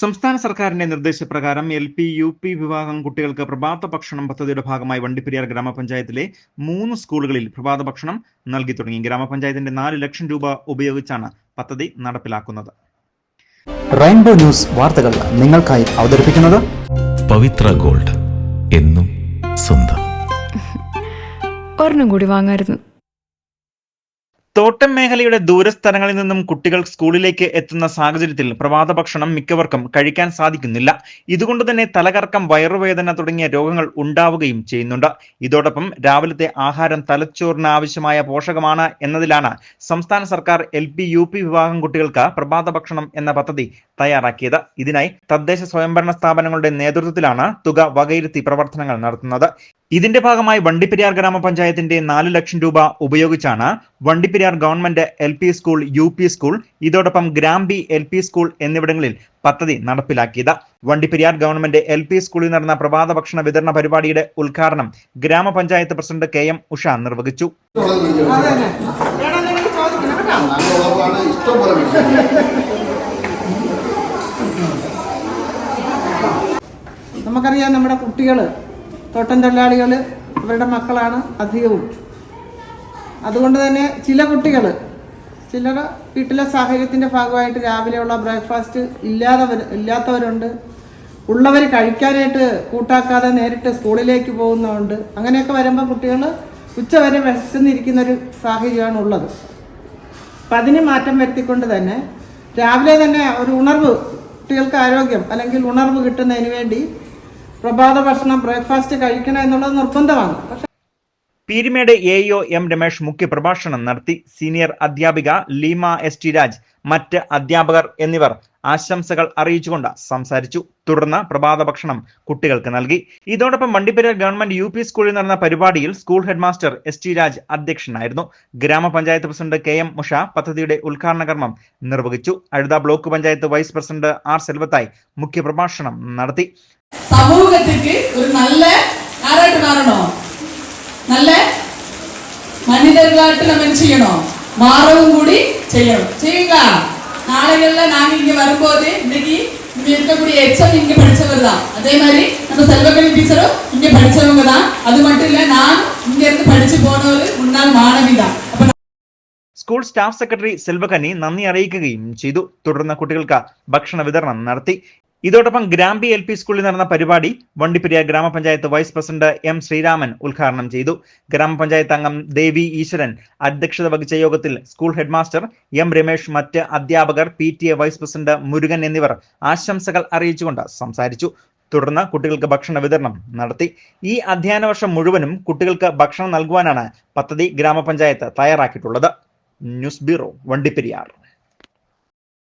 സംസ്ഥാന സർക്കാരിന്റെ നിർദ്ദേശപ്രകാരം എൽ പി യു പി വിഭാഗം കുട്ടികൾക്ക് പ്രഭാത ഭക്ഷണം പദ്ധതിയുടെ ഭാഗമായി വണ്ടിപ്പെരിയാർ ഗ്രാമപഞ്ചായത്തിലെ മൂന്ന് സ്കൂളുകളിൽ പ്രഭാത ഭക്ഷണം നൽകി തുടങ്ങി. ഗ്രാമപഞ്ചായത്തിന്റെ നാല് ലക്ഷം രൂപ ഉപയോഗിച്ചാണ് പദ്ധതി നടപ്പിലാക്കുന്നത്. റെയിൻബോ ന്യൂസ് വാർത്തകൾ നിങ്ങൾക്കായി അവതരിപ്പിക്കുന്നത് പവിത്ര ഗോൾഡ് എന്നും സ്വന്തം. ഒരെണ്ണം കൂടി വാങ്ങായിരുന്നു. തോട്ടം മേഖലയുടെ ദൂരസ്ഥലങ്ങളിൽ നിന്നും കുട്ടികൾ സ്കൂളിലേക്ക് എത്തുന്ന സാഹചര്യത്തിൽ പ്രഭാത ഭക്ഷണം മിക്കവർക്കും കഴിക്കാൻ സാധിക്കുന്നില്ല. ഇതുകൊണ്ട് തന്നെ തലകറക്കം വയറുവേദന തുടങ്ങിയ രോഗങ്ങൾ ഉണ്ടാവുകയും ചെയ്യുന്നുണ്ട്. ഇതോടൊപ്പം രാവിലത്തെ ആഹാരം തലച്ചോറിന് ആവശ്യമായ പോഷകമാണ് എന്നതിലാണ് സംസ്ഥാന സർക്കാർ എൽ പി യു പി വിഭാഗം കുട്ടികൾക്ക് പ്രഭാത ഭക്ഷണം എന്ന പദ്ധതി തയ്യാറാക്കിയത്. ഇതിനായി തദ്ദേശ സ്വയംഭരണ സ്ഥാപനങ്ങളുടെ നേതൃത്വത്തിലാണ് തുക വകയിരുത്തി പ്രവർത്തനങ്ങൾ നടത്തുന്നത്. ഇതിന്റെ ഭാഗമായി വണ്ടിപ്പെരിയാർ ഗ്രാമപഞ്ചായത്തിന്റെ നാല് ലക്ഷം രൂപ ഉപയോഗിച്ചാണ് Vandiperiyar government L P school U P school ഇതോടൊപ്പം ഗ്രാംബി എൽ പി സ്കൂൾ എന്നിവിടങ്ങളിൽ പദ്ധതി നടപ്പിലാക്കിയത് വണ്ടിപ്പെരിയാർ ഗവൺമെന്റ് എൽ പി സ്കൂളിൽ നടന്ന പ്രഭാത ഭക്ഷണ വിതരണ പരിപാടിയുടെ ഉദ്ഘാടനം ഗ്രാമപഞ്ചായത്ത് പ്രസിഡന്റ് കെ എം ഉഷ നിർവഹിച്ചു. നമുക്കറിയാം നമ്മുടെ കുട്ടികൾ തോട്ടം തൊഴിലാളികൾ അവരുടെ മക്കളാണ് അധികവും. അതുകൊണ്ട് തന്നെ ചില കുട്ടികൾ ചിലർ വീട്ടിലെ സാഹചര്യത്തിന്റെ ഭാഗമായിട്ട് രാവിലെയുള്ള ബ്രേക്ക്ഫാസ്റ്റ് ഇല്ലാതവർ ഇല്ലാത്തവരുണ്ട്. ഉള്ളവർ കഴിക്കാനായിട്ട് കൂട്ടാക്കാതെ നേരിട്ട് സ്കൂളിലേക്ക് പോകുന്നതുണ്ട് അങ്ങനെയൊക്കെ വരുമ്പോൾ കുട്ടികൾ ഉച്ചവരെ വിശന്നിരിക്കുന്നൊരു സാഹചര്യമാണ് ഉള്ളത് അപ്പം അതിന് മാറ്റം വരുത്തിക്കൊണ്ട് തന്നെ രാവിലെ തന്നെ ഒരു ഉണർവ് കുട്ടികൾക്ക് ആരോഗ്യം അല്ലെങ്കിൽ ഉണർവ് കിട്ടുന്നതിന് വേണ്ടി പ്രഭാത ഭക്ഷണം ബ്രേക്ക്ഫാസ്റ്റ് കഴിക്കണം എന്നുള്ളത് നിർബന്ധമാണ്. പക്ഷേ Peermade A O M Ramesh മുഖ്യപ്രഭാഷണം നടത്തി. സീനിയർ അധ്യാപിക ലീമ എസ് ടി രാജ് മറ്റ് അധ്യാപകർ എന്നിവർ ആശംസകൾ അറിയിച്ചുകൊണ്ട് സംസാരിച്ചു. തുടർന്ന് പ്രഭാത ഭക്ഷണം കുട്ടികൾക്ക് നൽകി. ഇതോടൊപ്പം വണ്ടിപ്പെരിയാർ ഗവൺമെന്റ് യു പി സ്കൂളിൽ നടന്ന പരിപാടിയിൽ school headmaster S T Raj അധ്യക്ഷനായിരുന്നു. ഗ്രാമപഞ്ചായത്ത് പ്രസിഡന്റ് കെ എം ഉഷ പദ്ധതിയുടെ ഉദ്ഘാടന കർമ്മം നിർവഹിച്ചു. Azhutha block panchayat vice president R Selvathai മുഖ്യപ്രഭാഷണം നടത്തി. സമൂഹത്തിക്ക് ഒരു നല്ല மனிதர்களாட்டு நம்ம என்ன செய்யணும் மாறவும் கூடி செய்யணும் செய்யுங்க நாளைகள்ல நாங்க இங்க வரும்போது இன்னைக்கு இங்க இருக்கக்கூடிய எச்சம் இங்க படிச்சவர் தான் அதே மாதிரி நம்ம செல்வகணி டீச்சரும் இங்க படிச்சவங்க தான் அது மட்டும் இல்ல நான் இங்க இருந்து படிச்சு போனவர் முன்னாள் மாணவி தான் அப்ப സ്കൂൾ സ്റ്റാഫ് സെക്രട്ടറി സെൽവകനി നന്ദി അറിയിക്കുകയും ചെയ്തു തുടർന്ന് കുട്ടികൾക്ക് ഭക്ഷണ വിതരണം നടത്തി ഇതോടൊപ്പം ഗ്രാമ്പി എൽ പി സ്കൂളിൽ നടന്ന പരിപാടി വണ്ടിപ്പെരിയ ഗ്രാമപഞ്ചായത്ത് വൈസ് പ്രസിഡന്റ് എം ശ്രീരാമൻ ഉദ്ഘാടനം ചെയ്തു. ഗ്രാമപഞ്ചായത്ത് അംഗം ദേവി ഈശ്വരൻ അധ്യക്ഷത വഹിച്ച യോഗത്തിൽ സ്കൂൾ ഹെഡ്മാസ്റ്റർ എം രമേഷ് മറ്റ് അധ്യാപകർ P T A vice president Murugan എന്നിവർ ആശംസകൾ അറിയിച്ചുകൊണ്ട് സംസാരിച്ചു. തുടർന്ന് കുട്ടികൾക്ക് ഭക്ഷണ വിതരണം നടത്തി. ഈ അധ്യയന വർഷം മുഴുവനും കുട്ടികൾക്ക് ഭക്ഷണം നൽകുവാനാണ് പദ്ധതി ഗ്രാമപഞ്ചായത്ത് തയ്യാറാക്കിയിട്ടുള്ളത്. News bureau Vandiperiyar.